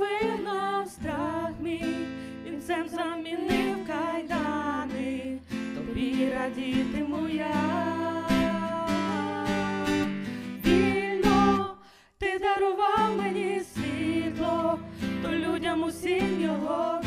Вигнав страх мій, вінцем замінив кайдани, тобі радітиму я. Вільно ти дарував мені світло, то людям усім його.